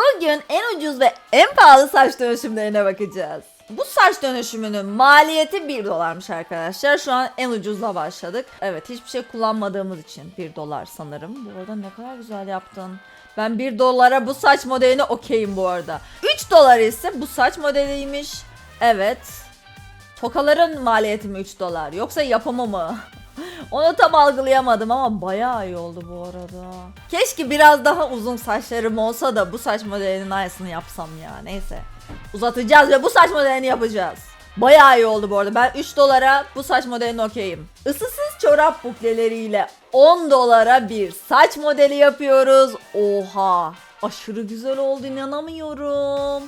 Bugün en ucuz ve en pahalı saç dönüşümlerine bakacağız. Bu saç dönüşümünün maliyeti 1 dolarmış arkadaşlar. Şu an en ucuzla başladık. Evet hiçbir şey kullanmadığımız için 1 dolar sanırım. Bu arada ne kadar güzel yaptın. Ben 1 dolara bu saç modelini okeyim bu arada. 3 dolar ise bu saç modeliymiş. Evet. Tokaların maliyeti mi 3 dolar yoksa yapımı mı? Onu tam algılayamadım ama bayağı iyi oldu bu arada. Keşke biraz daha uzun saçlarım olsa da bu saç modelinin aynısını yapsam ya. Neyse. Uzatacağız ve bu saç modelini yapacağız. Bayağı iyi oldu bu arada. Ben 3 dolara bu saç modelini okeyim. Isısız çorap bukleleriyle 10 dolara bir saç modeli yapıyoruz. Oha. Aşırı güzel oldu inanamıyorum.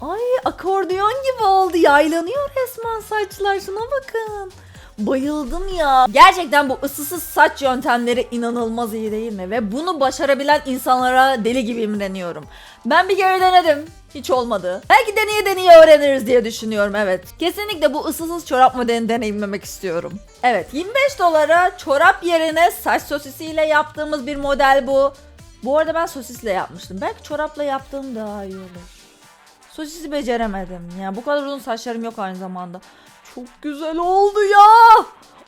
Ay akordeon gibi oldu. Yaylanıyor resmen saçlar. Şuna bakın. Bayıldım ya. Gerçekten bu ısısız saç yöntemleri inanılmaz iyi değil mi? Ve bunu başarabilen insanlara deli gibi imreniyorum. Ben bir kere denedim. Hiç olmadı. Belki deneye deneye öğreniriz diye düşünüyorum evet. Kesinlikle bu ısısız çorap modelini deneyimlemek istiyorum. Evet 25 dolara çorap yerine saç sosisiyle yaptığımız bir model bu. Bu arada ben sosisle yapmıştım. Belki çorapla yaptığım daha iyi olur. Sosisi beceremedim. Ya bu kadar uzun saçlarım yok aynı zamanda. Çok güzel oldu ya.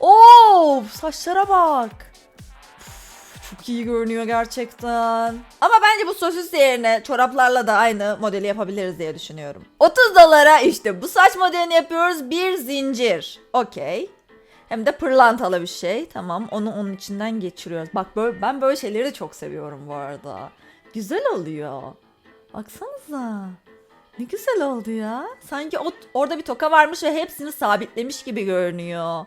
Oo, saçlara bak. Çok iyi görünüyor gerçekten. Ama bence bu sosis yerine çoraplarla da aynı modeli yapabiliriz diye düşünüyorum. 30 dolara işte bu saç modelini yapıyoruz. Bir zincir. Okey. Hem de pırlantalı bir şey. Tamam onu onun içinden geçiriyoruz. Bak böyle, ben böyle şeyleri de çok seviyorum bu arada. Güzel oluyor. Baksanıza. Ne güzel oldu ya. Sanki o, orada bir toka varmış ve hepsini sabitlemiş gibi görünüyor.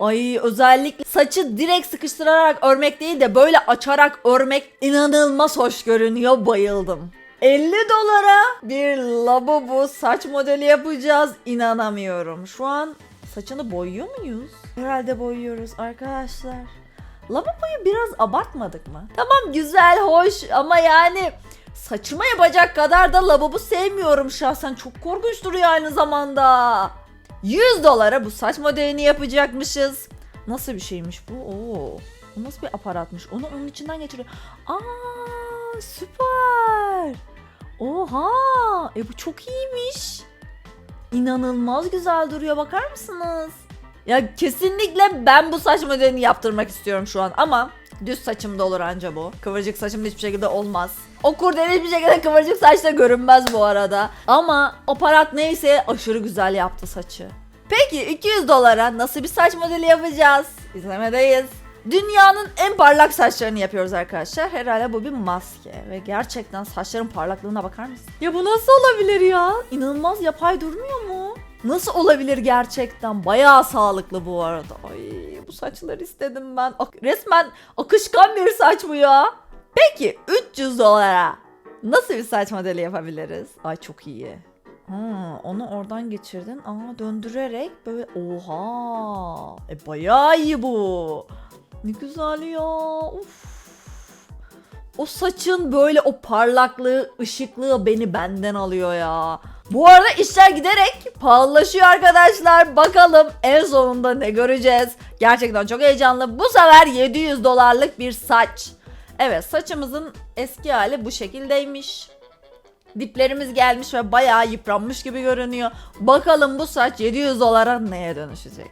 Ay özellikle saçı direkt sıkıştırarak örmek değil de böyle açarak örmek inanılmaz hoş görünüyor. Bayıldım. 50 dolara bir lavabo saç modeli yapacağız. İnanamıyorum. Şu an saçını boyuyor muyuz? Herhalde boyuyoruz arkadaşlar. Lavaboyu biraz abartmadık mı? Tamam güzel, hoş ama yani saçıma yapacak kadar da lavabo sevmiyorum şahsen. Çok korkunç duruyor aynı zamanda. 100 dolara bu saç modelini yapacakmışız. Nasıl bir şeymiş bu? Oo. Bu nasıl bir aparatmış? Onu onun içinden geçiriyor. Aa süper. Oha. E bu çok iyiymiş. İnanılmaz güzel duruyor bakar mısınız? Ya kesinlikle ben bu saç modelini yaptırmak istiyorum şu an ama düz saçımda olur anca bu. Kıvırcık saçımda hiçbir şekilde olmaz. O kurdele hiçbir şekilde kıvırcık saçta görünmez bu arada. Ama aparat neyse aşırı güzel yaptı saçı. Peki 200 dolara nasıl bir saç modeli yapacağız? İzlemedeyiz. Dünyanın en parlak saçlarını yapıyoruz arkadaşlar. Herhalde bu bir maske ve gerçekten saçların parlaklığına bakar mısın? Ya bu nasıl olabilir ya? İnanılmaz yapay durmuyor mu? Nasıl olabilir gerçekten? Bayağı sağlıklı bu arada. Ay bu saçları istedim ben. Ak- resmen akışkan bir saç bu ya. Peki 300 dolara nasıl bir saç modeli yapabiliriz? Ay çok iyi. Ha, onu oradan geçirdin. Aa döndürerek böyle oha. E bayağı iyi bu. Ne güzel ya. Uf. O saçın böyle o parlaklığı, ışıklığı beni benden alıyor ya. Bu arada işler giderek pahalılaşıyor arkadaşlar. Bakalım en sonunda ne göreceğiz. Gerçekten çok heyecanlı. Bu sefer 700 dolarlık bir saç. Evet saçımızın eski hali bu şekildeymiş. Diplerimiz gelmiş ve bayağı yıpranmış gibi görünüyor. Bakalım bu saç 700 dolara neye dönüşecek?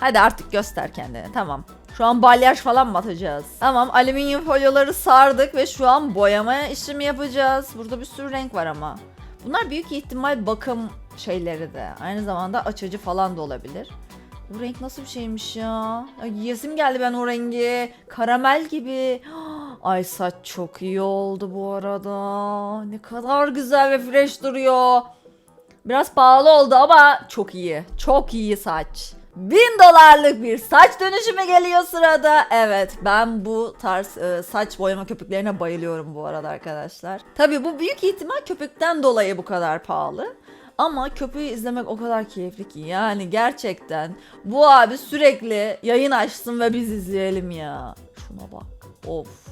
Hadi artık göster kendini tamam. Şu an balyaj falan mı atacağız? Tamam alüminyum folyoları sardık ve şu an boyama işlemi yapacağız. Burada bir sürü renk var ama. Bunlar büyük ihtimal bakım şeyleri de. Aynı zamanda açıcı falan da olabilir. Bu renk nasıl bir şeymiş ya? Ay, Yiyesim geldi ben o rengi. Karamel gibi. Ay saç çok iyi oldu bu arada. Ne kadar güzel ve fresh duruyor. Biraz pahalı oldu ama çok iyi. Çok iyi saç. 1000 dolarlık bir saç dönüşümü geliyor sırada. Evet ben bu tarz e, saç boyama köpüklerine bayılıyorum bu arada arkadaşlar. Tabi bu büyük ihtimal köpükten dolayı bu kadar pahalı. Ama köpüğü izlemek o kadar keyifli ki yani gerçekten bu abi sürekli yayın açsın ve biz izleyelim ya. Şuna bak. Of.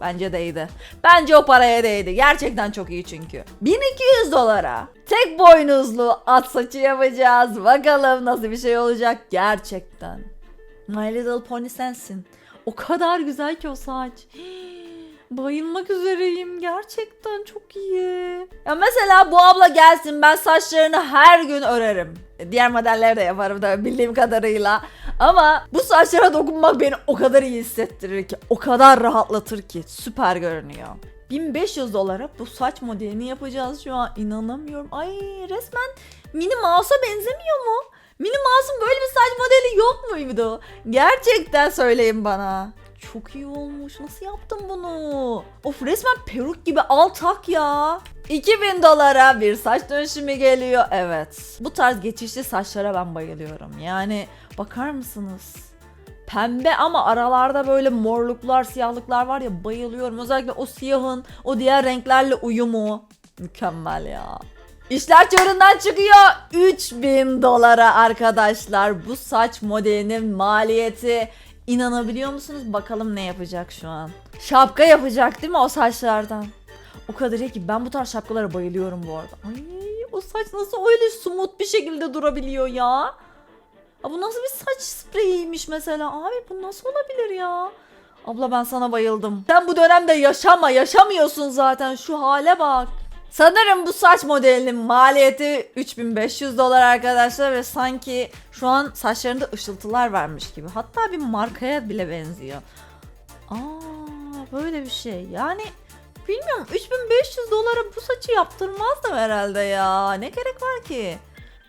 Bence değdi. Bence o paraya değdi. Gerçekten çok iyi çünkü. 1200 dolara tek boynuzlu at saçı yapacağız. Bakalım nasıl bir şey olacak gerçekten. My Little Pony sensin. O kadar güzel ki o saç. Bayılmak üzereyim. Gerçekten çok iyi. Ya mesela bu abla gelsin ben saçlarını her gün örerim. Diğer modelleri de yaparım da bildiğim kadarıyla. Ama bu saçlara dokunmak beni o kadar iyi hissettirir ki. O kadar rahatlatır ki. Süper görünüyor. 1500 dolara bu saç modelini yapacağız şu an. inanamıyorum. Ay resmen Mini Mouse'a benzemiyor mu? Mini Mouse'un böyle bir saç modeli yok muydu? Gerçekten söyleyin bana. Çok iyi olmuş. Nasıl yaptın bunu? Of resmen peruk gibi al tak ya. 2000 dolara bir saç dönüşümü geliyor. Evet. Bu tarz geçişli saçlara ben bayılıyorum. Yani bakar mısınız? Pembe ama aralarda böyle morluklar, siyahlıklar var ya bayılıyorum. Özellikle o siyahın o diğer renklerle uyumu. Mükemmel ya. İşler çığırından çıkıyor. 3000 dolara arkadaşlar. Bu saç modelinin maliyeti inanabiliyor musunuz? Bakalım ne yapacak şu an. Şapka yapacak değil mi o saçlardan? O kadar iyi ki ben bu tarz şapkalara bayılıyorum bu arada. Ay o saç nasıl öyle smooth bir şekilde durabiliyor ya? Aa, bu nasıl bir saç spreyiymiş mesela? Abi bu nasıl olabilir ya? Abla ben sana bayıldım. Sen bu dönemde yaşama, yaşamıyorsun zaten. Şu hale bak. Sanırım bu saç modelinin maliyeti 3500 dolar arkadaşlar ve sanki şu an saçlarında ışıltılar vermiş gibi. Hatta bir markaya bile benziyor. Aa böyle bir şey. Yani bilmiyorum 3500 dolara bu saçı yaptırmazdım herhalde ya. Ne gerek var ki?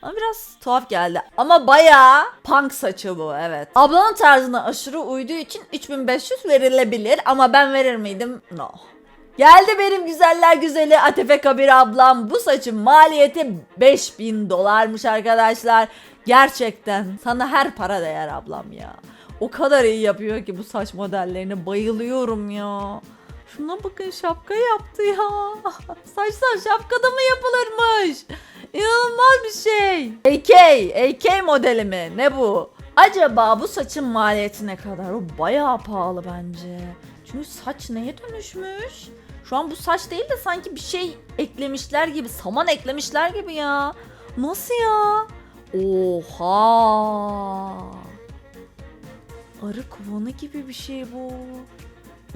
Ama biraz tuhaf geldi. Ama bayağı punk saçı bu evet. Ablanın tarzına aşırı uyduğu için 3500 verilebilir ama ben verir miydim? No. Geldi benim güzeller güzeli Atefe Kabir ablam. Bu saçın maliyeti 5000 dolarmış arkadaşlar. Gerçekten sana her para değer ablam ya. O kadar iyi yapıyor ki bu saç modellerini bayılıyorum ya. Şuna bakın şapka yaptı ya. Saçlar şapkada mı yapılırmış? İnanılmaz bir şey. AK, AK modeli mi? Ne bu? Acaba bu saçın maliyeti ne kadar? O bayağı pahalı bence. Çünkü saç neye dönüşmüş? Şu an bu saç değil de sanki bir şey eklemişler gibi, saman eklemişler gibi ya. Nasıl ya? Oha! Arı kovanı gibi bir şey bu.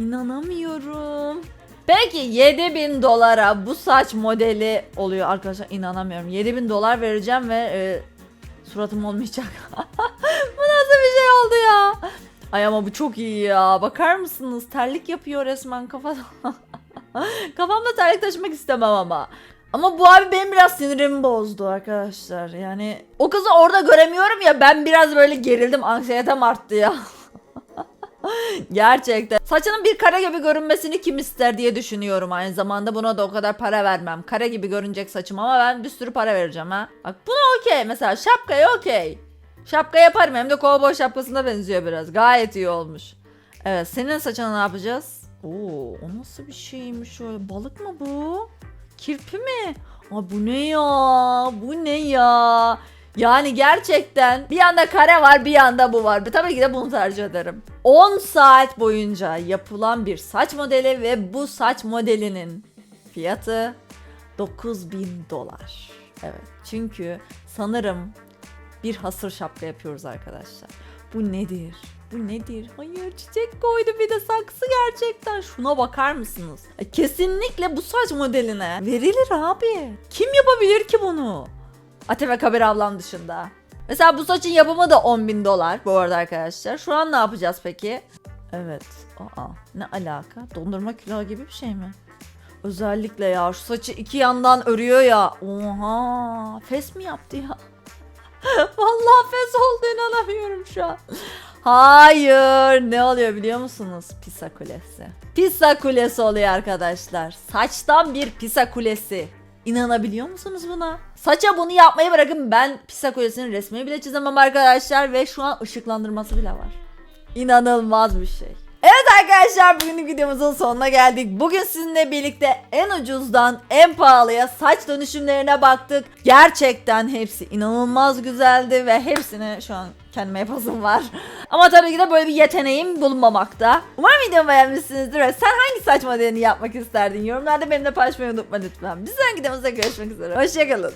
İnanamıyorum. Peki 7000 dolara bu saç modeli oluyor arkadaşlar inanamıyorum. 7000 dolar vereceğim ve e, suratım olmayacak. bu nasıl bir şey oldu ya? Ay ama bu çok iyi ya. Bakar mısınız? Terlik yapıyor resmen kafada. Kafamda terlik taşımak istemem ama. Ama bu abi benim biraz sinirimi bozdu arkadaşlar. Yani o kızı orada göremiyorum ya ben biraz böyle gerildim. Anksiyetem arttı ya. Gerçekten. Saçının bir kare gibi görünmesini kim ister diye düşünüyorum aynı zamanda. Buna da o kadar para vermem. Kare gibi görünecek saçım ama ben bir sürü para vereceğim ha. Bak buna okey mesela şapkaya okey. Şapka yaparım hem de kovboy şapkasına benziyor biraz. Gayet iyi olmuş. Evet senin saçına ne yapacağız? Oo, o nasıl bir şeymiş öyle? Balık mı bu? Kirpi mi? Aa, bu ne ya? Bu ne ya? Yani gerçekten bir yanda kare var bir yanda bu var. Tabii ki de bunu tercih ederim. 10 saat boyunca yapılan bir saç modeli ve bu saç modelinin fiyatı 9000 dolar. Evet çünkü sanırım bir hasır şapka yapıyoruz arkadaşlar. Bu nedir? Bu nedir? Hayır çiçek koydu bir de saksı gerçekten. Şuna bakar mısınız? E, Kesinlikle bu saç modeline verilir abi. Kim yapabilir ki bunu? Ate ve ablam dışında. Mesela bu saçın yapımı da 10 bin dolar bu arada arkadaşlar. Şu an ne yapacağız peki? Evet. Aa, ne alaka? Dondurma külahı gibi bir şey mi? Özellikle ya şu saçı iki yandan örüyor ya. Oha. Fes mi yaptı ya? Vallahi fes oldu inanamıyorum şu an. Hayır. Ne oluyor biliyor musunuz? Pisa kulesi. Pisa kulesi oluyor arkadaşlar. Saçtan bir pisa kulesi. İnanabiliyor musunuz buna? Saça bunu yapmayı bırakın ben Pisa Kulesi'nin resmini bile çizemem arkadaşlar ve şu an ışıklandırması bile var. İnanılmaz bir şey. Evet arkadaşlar bugünlük videomuzun sonuna geldik. Bugün sizinle birlikte en ucuzdan en pahalıya saç dönüşümlerine baktık. Gerçekten hepsi inanılmaz güzeldi ve hepsini şu an kendime yapasım var. Ama tabii ki de böyle bir yeteneğim bulunmamakta. Umarım videomu beğenmişsinizdir sen hangi saç modelini yapmak isterdin? Yorumlarda benimle paylaşmayı unutma lütfen. Bir sonraki videomuzda görüşmek üzere. Hoşçakalın.